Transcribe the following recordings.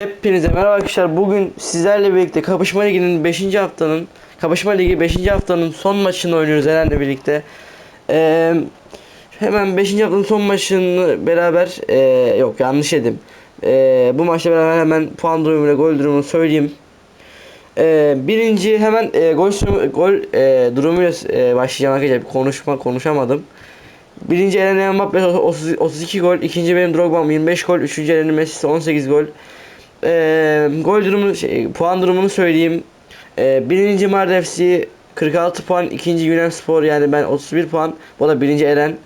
Hepinize merhaba arkadaşlar. Bugün sizlerle birlikte Kapışma Ligi'nin 5. haftanın Kapışma Ligi 5. haftanın son maçını oynuyoruz Eren'le birlikte. Ee, hemen 5. haftanın son maçını beraber ee, yok yanlış dedim. Ee, bu maçla beraber hemen puan durumuyla gol durumunu söyleyeyim. Ee, birinci hemen ee, gol gol ee, durumuyla ee, başlayacağım arkadaşlar. Konuşma konuşamadım. Birinci Eren Mbappe 30 32 gol, ikinci benim Drogba'm 25 gol, üçüncü Eren'in Messi 18 gol. Ee, gol durumu şey, puan durumunu söyleyeyim. Ee, birinci Mardin FC 46 puan, ikinci Yunan Spor yani ben 31 puan. Bu da birinci Eren.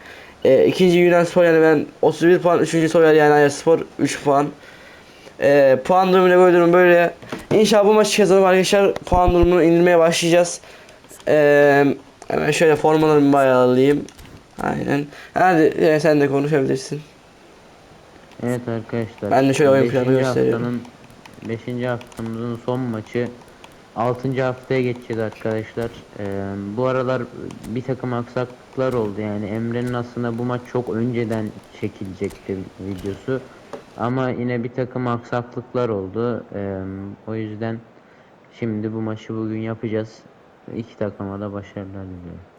Ee, ikinci Yunan Spor yani ben 31 puan, üçüncü Soyer yani Ayas Spor 3 puan. Ee, puan durumuyla gol durumu böyle. İnşallah bu maçı kazanıp arkadaşlar puan durumunu indirmeye başlayacağız. Ee, hemen şöyle formalarımı bayağı alayım. Aynen. Hadi e, sen de konuşabilirsin. Evet arkadaşlar. Ben de şöyle oyun planı gösteriyorum. Haftanın, 5. haftamızın son maçı 6. haftaya geçeceğiz arkadaşlar. Ee, bu aralar bir takım aksaklıklar oldu yani Emre'nin aslında bu maç çok önceden çekilecekti videosu. Ama yine bir takım aksaklıklar oldu. Ee, o yüzden şimdi bu maçı bugün yapacağız. İki takıma da başarılar diliyorum.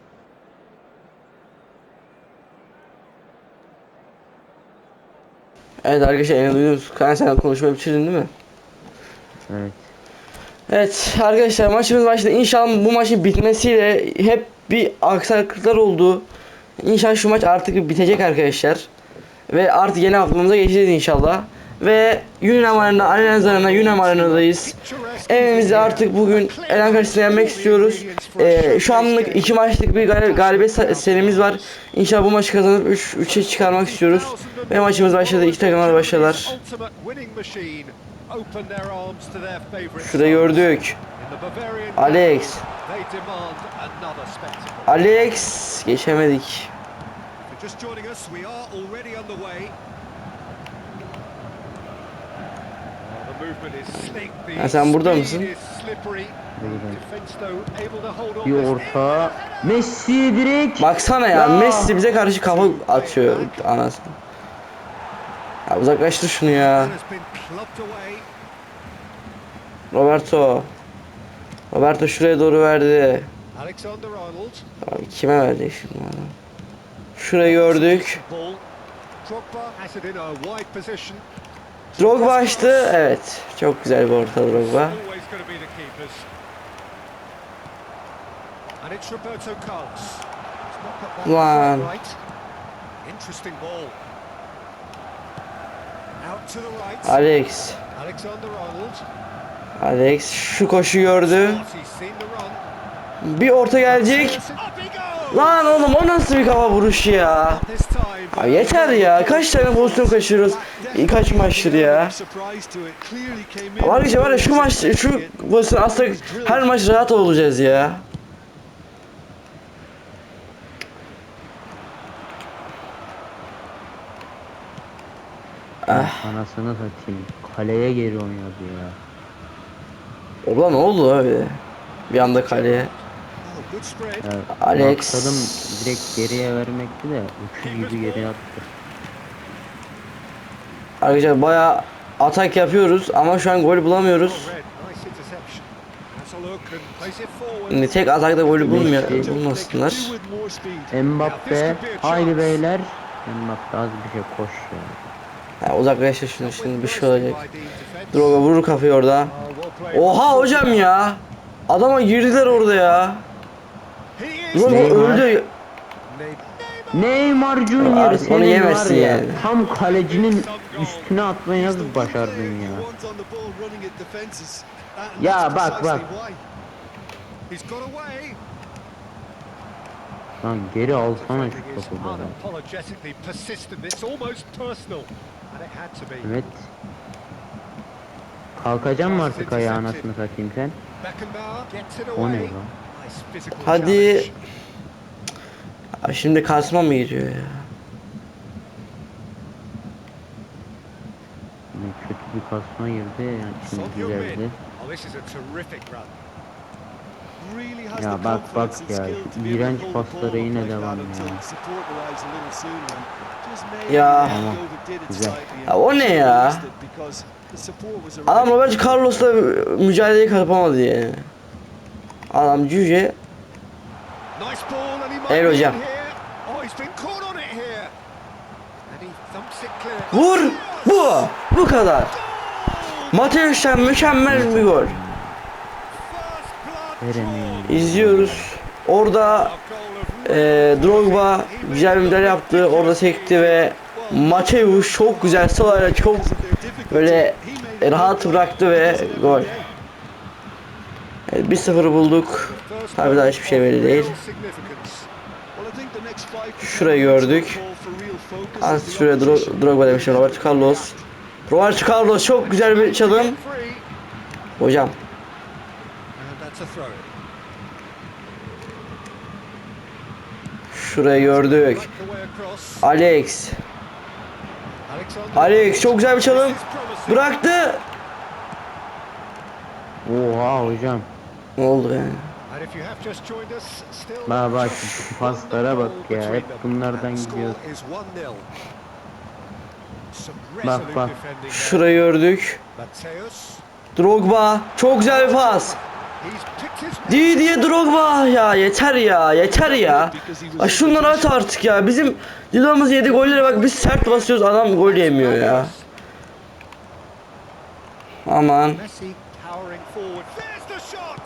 Evet arkadaşlar yine duydunuz. Kaan sen konuşmayı bitirdin değil mi? Evet. Evet arkadaşlar maçımız başladı. İnşallah bu maçın bitmesiyle hep bir aksaklıklar oldu. İnşallah şu maç artık bitecek arkadaşlar. Ve artık yeni haftamıza geçeceğiz inşallah. Ve Yunan Arena'da, Allianz Arena, Yunan Arena'dayız. Evimizde artık bugün Eren karşısında yenmek istiyoruz. Ee, şu anlık iki maçlık bir gal- galibiyet se- serimiz var. İnşallah bu maçı kazanıp 3 3'e çıkarmak istiyoruz. Ve maçımız başladı. İki takımlar başladılar. Şurada gördük. Alex. Alex geçemedik. Ha, sen burada mısın? Bir orta. Messi direkt. Baksana ya Ya. Messi bize karşı kafa atıyor anasını. Ya uzaklaştır şunu ya. Roberto. Roberto şuraya doğru verdi. Abi kime verecek şimdi bana? Şurayı gördük. Drogba açtı. Evet. Çok güzel bir orta Drogba. To Alex. Alex şu koşu gördü. Bir orta gelecek. Lan oğlum o nasıl bir kafa vuruşu ya? Abi yeter ya. Kaç tane pozisyon kaçırıyoruz? Kaç maçtır ya? Ama Arkadaşlar var ya şu maç şu pozisyon aslında her maç rahat olacağız ya. Ah. Anasını satayım. Kaleye geri oynadı ya. Ulan ne oldu abi? Bir anda kaleye. Ya Alex. Maksadım direkt geriye vermekti de uçu gibi geri attı. Arkadaşlar baya atak yapıyoruz ama şu an gol bulamıyoruz. Şimdi tek atakta golü bulmuyor, bulmasınlar. Mbappe haydi beyler. Mbappe az bir şey koş ya. Ha, uzaklaştır şunu şimdi bir şey olacak. Droga vurur kafayı orada. Oha hocam ya. Adama girdiler orada ya. Droga Neymar. öldü. Neymar Junior Artık onu yemezsin ya. yani. Tam kalecinin üstüne atmayı nasıl başardın ya? Ya bak, bak. Lan geri alsana şu topu Evet. Kalkacak mı artık ayağı anasını satayım sen? O ne lan? Hadi. Şimdi kasma mı giriyor ya? Ne kötü bir kasma girdi yani şimdi güzeldi. Ya bak bak ya şu iğrenç paslara yine devam ya. Ya. Tamam, güzel. Ya o ne ya? Adam Roberto Carlos'la mücadeleyi kapamadı yani. Adam cüce El hocam. vur bu bu kadar. Mateus'tan mükemmel bir gol. İzliyoruz. Orada e, Drogba güzel bir müdahale yaptı. Orada sekti ve Mateus çok güzel salayla çok böyle rahat bıraktı ve gol. Evet, 1-0 bulduk. Tabii daha hiçbir şey belli değil. Şurayı gördük. Az şuraya Dro- Drogba demişim Roberto Carlos. Roberto Carlos çok güzel bir çalım. Hocam A throw. şurayı gördük. Alex. Alex çok güzel bir çalım. Bıraktı. Oha hocam. Ne oldu yani? Still Bak paslara bak ya. Hep bunlardan gidiyor. score is 1-0. Some Bak, bak. Şurayı gördük. Drogba çok güzel bir pas. Didier Drogba ya yeter ya yeter ya. Ay şunları at artık ya. Bizim Dilo'muz yedi golleri bak biz sert basıyoruz adam gol yemiyor ya. Aman.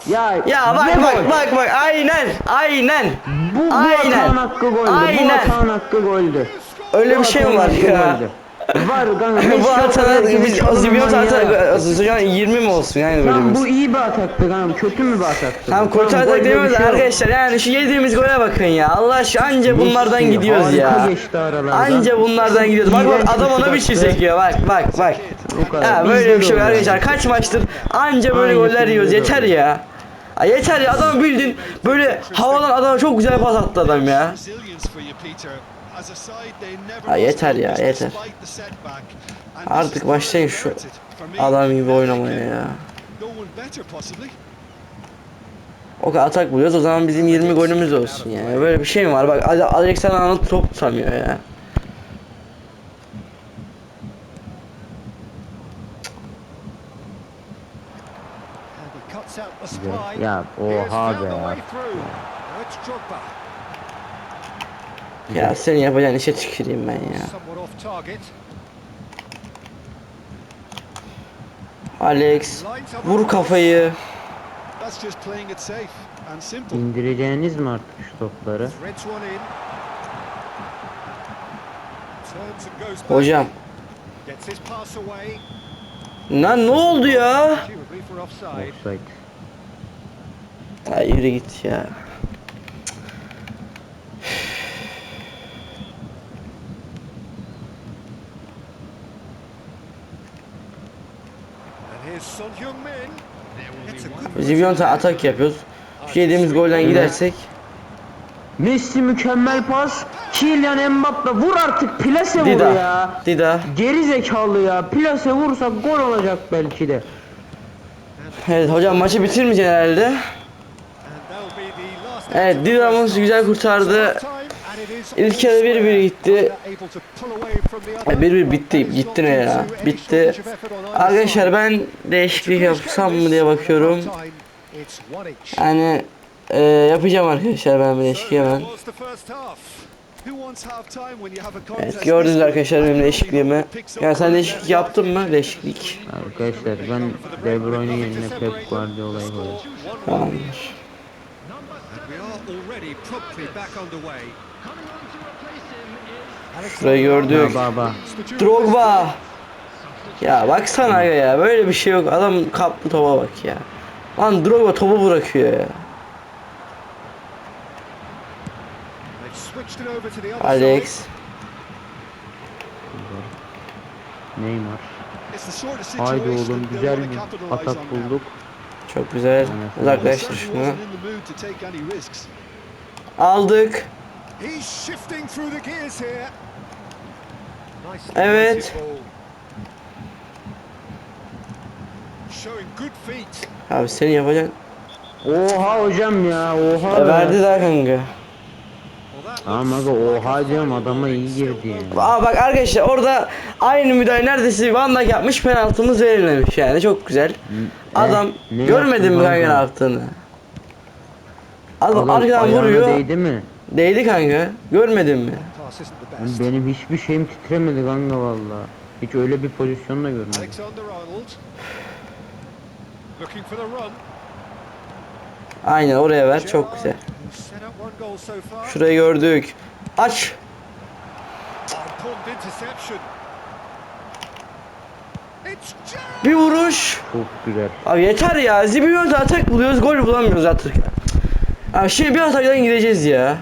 Ya, Ya bak bak gol? bak bak aynen aynen. Bu, bu Aynen. hakkı goldü. Aynen. Bu hakkı goldü. Öyle bir Bu şey mi atağın var ya? goldü. Var kanka. bu atana atana yani 20 mi olsun yani böyle Lan bu iyi bir ataktı kanka. Kötü mü bir ataktı? Tam kurtar Tamam, atak demiyoruz şey yok. arkadaşlar yani şu yediğimiz gole bakın ya Allah aşkına anca bunlardan gidiyoruz ya. geçti. Anca bunlardan gidiyoruz. Bak bak adam ona bir şey attı. sekiyor bak bak bak. Ya Bizde böyle bir şey arkadaşlar kaç maçtır anca böyle goller yiyoruz yeter ya. Ay yeter ya adam bildin böyle havadan adama çok güzel pas attı adam ya. Ha yeter ya yeter. Artık başlayın şu adam gibi oynamaya ya. O kadar atak buluyoruz o zaman bizim 20 golümüz olsun yani. Böyle bir şey mi var? Bak Ale- Alexander Arnold top tutamıyor ya. Ya oha be. way through. Now it's Drogba. Ya senin yapacağın işe tüküreyim ben ya. Alex vur kafayı. İndireceğiniz mi artık şu topları? Hocam. Lan ne oldu ya? Offside. Ay yürü git ya. And here's Son Heung-min. It's a good Biz bir yöntem atak yapıyoruz. Şu yediğimiz golden gidersek. Messi mükemmel pas. Kylian Mbappe vur artık plase vur ya. Dida. Geri zekalı ya. Plase vursa gol olacak belki de. Evet hocam maçı bitirmeyeceksin herhalde. Evet Dida'mız güzel kurtardı. İlk yarı 1-1 square. gitti. Ay, 1-1 bitti. Gitti ne ya? Bitti. Arkadaşlar ben değişiklik yapsam mı diye bakıyorum. Yani e, yapacağım arkadaşlar ben bir değişiklik hemen. Evet gördünüz arkadaşlar benim değişikliğimi. Yani sen değişiklik yaptın mı? Değişiklik. Arkadaşlar ben De Bruyne yerine Pep Guardiola'yı koydum. Tamamdır. Şurayı gördük. Ya baba. Drogba. Ya baksana ya böyle bir şey yok. Adam kaplı topa bak ya. Lan Drogba topu bırakıyor ya. Alex. Neymar. Haydi oğlum güzel bir atak bulduk. Çok güzel. Uzaklaştır şunu. Aldık. He's shifting through the gears here. Nice Evet. weighted ball. Showing good feet. Abi senin yapacağın. Oha hocam ya oha. E, verdi daha kanka. Ama aga oha diyorum adama iyi girdi yani. Aa bak arkadaşlar orada aynı müdahale neredeyse Van Dijk yapmış penaltımız verilmemiş yani çok güzel. Adam ne görmedin mi kanka ne yaptığını? Adam, Adam arkadan vuruyor. değdi mi? Değdi kanka. Görmedin mi? Benim hiçbir şeyim titremedi kanka valla. Hiç öyle bir pozisyon da görmedim. Alexander Arnold. Looking for the run. Aynen oraya ver çok güzel. Şurayı gördük. Aç. Bir vuruş. Çok güzel. Abi yeter ya. Zibiyo'da atak buluyoruz. Gol bulamıyoruz artık. Abi şimdi bir ataktan gideceğiz ya.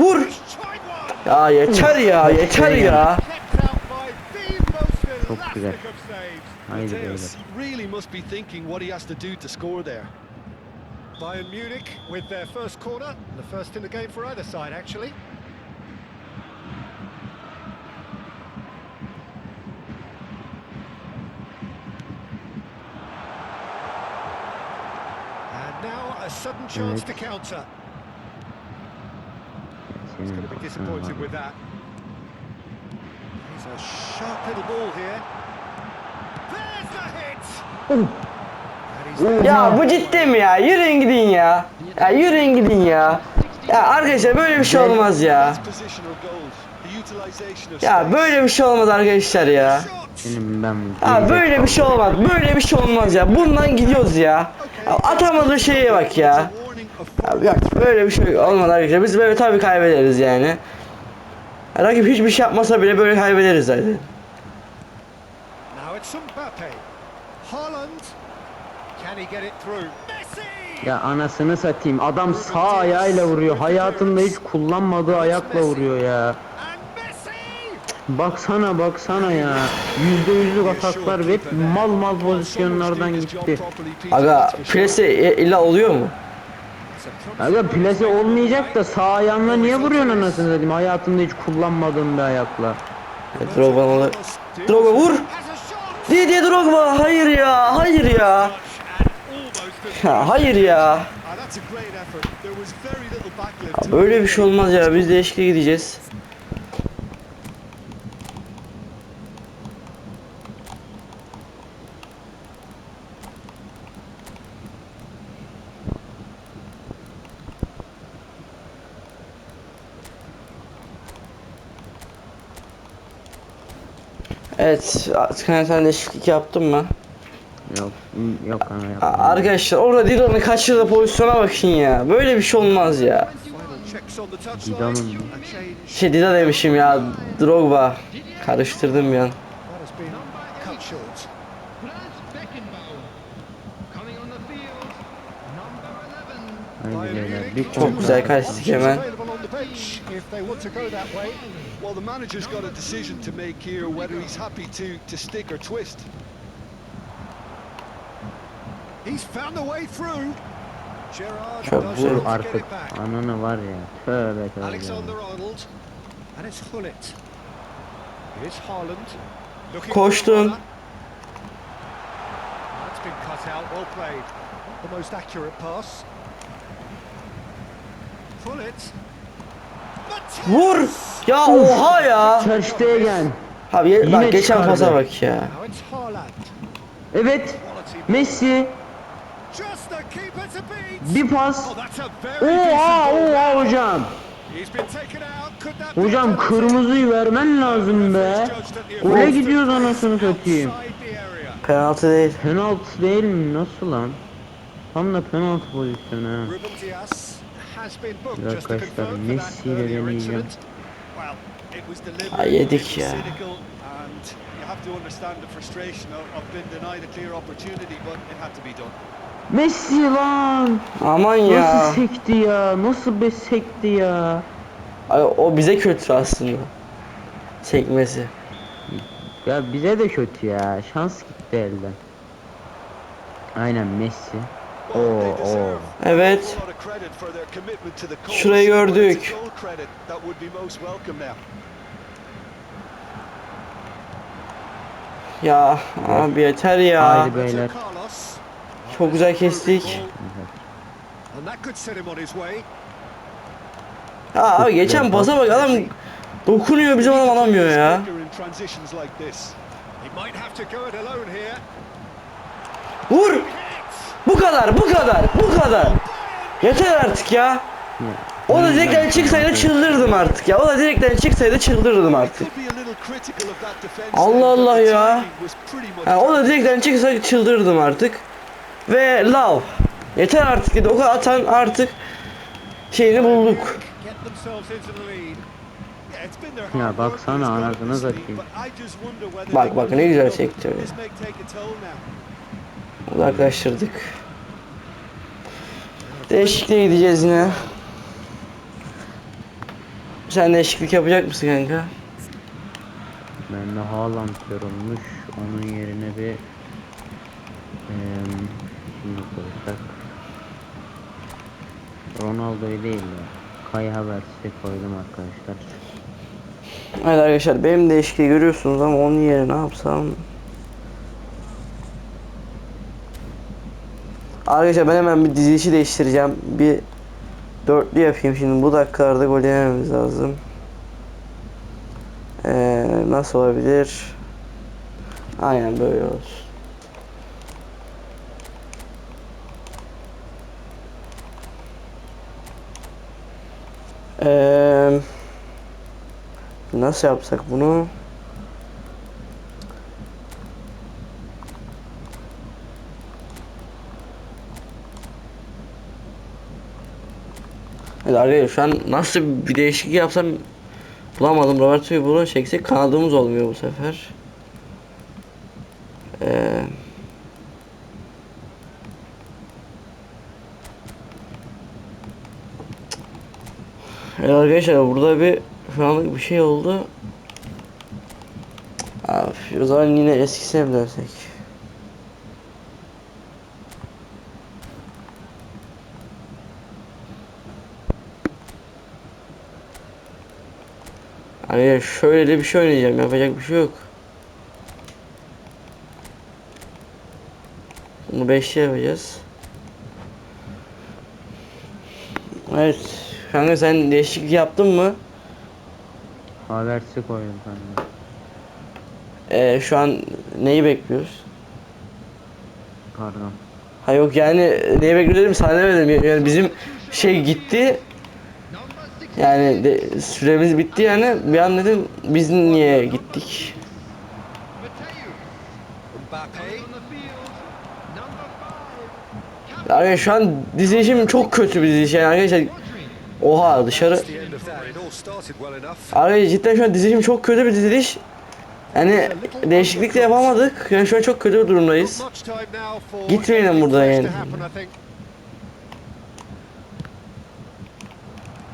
Vur. He's tried one. Ya yeter ya. Yeter ya. Kept out by the most Çok güzel. elastic of saves. Haydi beyler. Really must be thinking what he has to do to score there. Bayern Munich with their first corner, the first in the game for either side actually. And now a sudden chance to counter. He's going to be kafana disappointed with that. He's a sharp little ball here. There's the hit! He's there. Ya bu ciddi mi ya? Yürüyün gidin ya. Ya yürüyün gidin ya. Ya arkadaşlar böyle bir şey olmaz ya. Ya böyle bir şey olmaz arkadaşlar ya. Senin ben Ya böyle bir şey olmaz. Böyle bir şey olmaz ya. Bundan gidiyoruz ya. ya atamadığı şeye bak ya. It's a warning of Ya yok böyle bir şey olmaz arkadaşlar. Biz böyle tabii kaybederiz yani. Rakip hiçbir şey yapmasa bile böyle kaybederiz zaten. Ya anasını satayım. Adam sağ ayağıyla vuruyor. Hayatında hiç kullanmadığı ayakla vuruyor ya. Baksana baksana ya. Yüzde yüzlük ataklar ve hep mal mal pozisyonlardan gitti. Aga presi illa oluyor mu? Aga plase olmayacak da sağ ayağınla niye vuruyorsun anasını satayım? Hayatında hiç kullanmadığın bir ayakla. Drogba alır. Drogba vur. Didier Drogba hayır ya hayır ya. Ya hayır ya. Böyle bir şey olmaz ya biz değişikliğe gideceğiz. Evet, Kaan sen değişiklik yaptın mı? Yok yok ana A- yapmadım. Arkadaşlar orada Didon'un kaçırdığı pozisyona bakın ya. Böyle bir şey olmaz ya. Change. Şey Dida demişim ya. Drogba. Karıştırdım bir an. That has been cut short. Franz Beckenbauer coming on the field, number 11. Haydi Bayern beyler Munich bir got Çok güzel kaçtık hemen. Available on the bench if they want to go that way. Well, the manager's got a decision to make here whether he's happy to, to stick or twist. He's found the way through. Gerrard Çok does güzel. well to get Artık it back. ananı var ya. Tövbe tövbe. Alexander Arnold. And it's Hullet. Here's Haaland. Looking Koştun. That's been cut out. Well played. The most accurate pass. Hullet. Vur! Ya oha ya. Ter Stegen. Abi Yine bak geçen çıkardı. pasa bak ya. Evet. Messi. Bir pas. Oh, Oha oha hocam. Hocam kırmızıyı vermen lazım be. Gole gidiyoruz anasını satayım. Penaltı değil. Penaltı değil mi? Nasıl lan? Tam da penaltı pozisyonu ha. Arkadaşlar, Messi ile deneyeceğim. incident. Well, it was deliberate. Ay, yedik ya. cynical, and you have to understand the frustration of, of being denied a clear opportunity, but it had to be done. Messi lan. Aman ya. Nasıl sekti ya? Nasıl be sekti ya? Ay, o bize kötü aslında. Çekmesi. Ya bize de kötü ya. Şans gitti elden. Aynen Messi. Oo oo. Evet. Şurayı gördük. Ya abi yeter ya. Haydi beyler. Çok güzel kestik. Ha abi geçen pasa bak adam dokunuyor bizim adam alamıyor ya. Vur! Bu kadar, bu kadar, bu kadar. Yeter artık ya. O da direkten çıksaydı çıldırdım artık ya. O da direkten çıksaydı çıldırdım artık. Allah Allah ya. Ha, o da direkten çıksa çıldırdım artık. Ve lav. Yeter artık dedi. O kadar atan artık şeyini bulduk. Ya baksana anasını satayım. Bak, bak, ne güzel çekti öyle. Uzaklaştırdık. Değişikliğe gideceğiz yine. Sen değişiklik yapacak mısın kanka? Ben de Haaland yorulmuş. Onun yerine bir eee şimdi koysak Ronaldo'yu değil de Kai Havertz'i koydum arkadaşlar. Evet arkadaşlar benim değişikliği görüyorsunuz ama onun yerine ne yapsam? Arkadaşlar ben hemen bir dizilişi değiştireceğim. Bir dörtlü yapayım şimdi. Bu dakikalarda gol yememiz lazım. Ee, nasıl olabilir? Aynen böyle olsun. Eee Nasıl yapsak bunu? Evet arkadaşlar şu an nasıl bir değişiklik yapsam bulamadım. Roberto'yu bunu çeksek kanadımız olmuyor bu sefer. Ee, Evet arkadaşlar burada bir şu anlık bir şey oldu. Abi o zaman yine eskisine mi dönsek? Hani şöyle de bir şey oynayacağım yapacak bir şey yok. Bunu 5'te yapacağız. Evet. Kanka sen değişiklik yaptın mı? Havertz'i koydum kanka. Ee, şu an neyi bekliyoruz? Pardon. Ha yok yani neyi bekliyoruz dedim sana demedim. Yani bizim şey gitti. Yani de, süremiz bitti yani. Bir an dedim biz niye gittik? Yani şu an dizilişim çok kötü bir diziliş yani arkadaşlar. Oha dışarı. Arkadaşlar cidden şu an dizilişim çok kötü bir diziliş. Yani değişiklik de yapamadık. Yani şu an çok kötü bir durumdayız. Gitmeyelim buradan yani.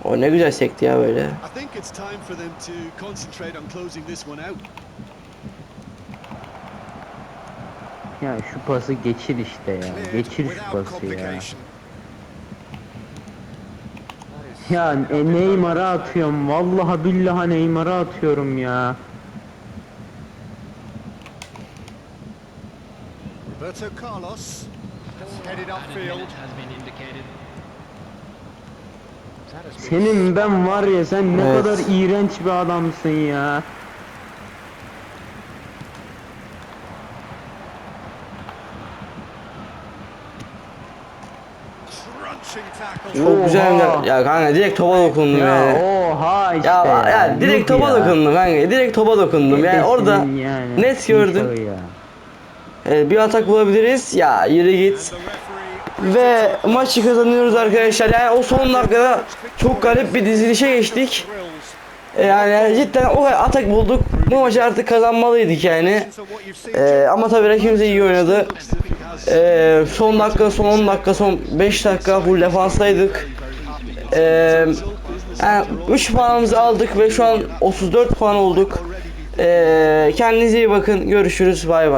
O ne güzel sekti ya böyle. I think it's time for them to concentrate on closing this one out. Ya şu pası geçir işte ya. Geçir şu pası ya. Ya e, Neymar'a atıyorum. Vallahi billahi Neymar'a atıyorum ya. Roberto Carlos headed upfield. Senin ben var ya sen ne Evet. kadar iğrenç bir adamsın ya. Çok güzel Oha. ya kanka direkt topa dokundum Ya yani. oha işte Ya, ya. ya direkt topa ya. dokundum kanka. Direkt topa dokundum. Yani orada yani. net gördüm. Uşağı ya. e, bir atak bulabiliriz. Ya yürü git. Ve maçı kazanıyoruz arkadaşlar. Yani o son dakikada çok garip bir dizilişe geçtik. Yani cidden o atak bulduk. Bu maçı artık kazanmalıydık yani. So what you've seen E, ama tabii rakibimiz iyi oynadı. looks as if he has E, son dakika, son 10 dakika, son 5 dakika full defanstaydık. E, yani 3 puanımızı aldık ve şu an 34 puan olduk. E, kendinize iyi bakın. Görüşürüz. Bay bay.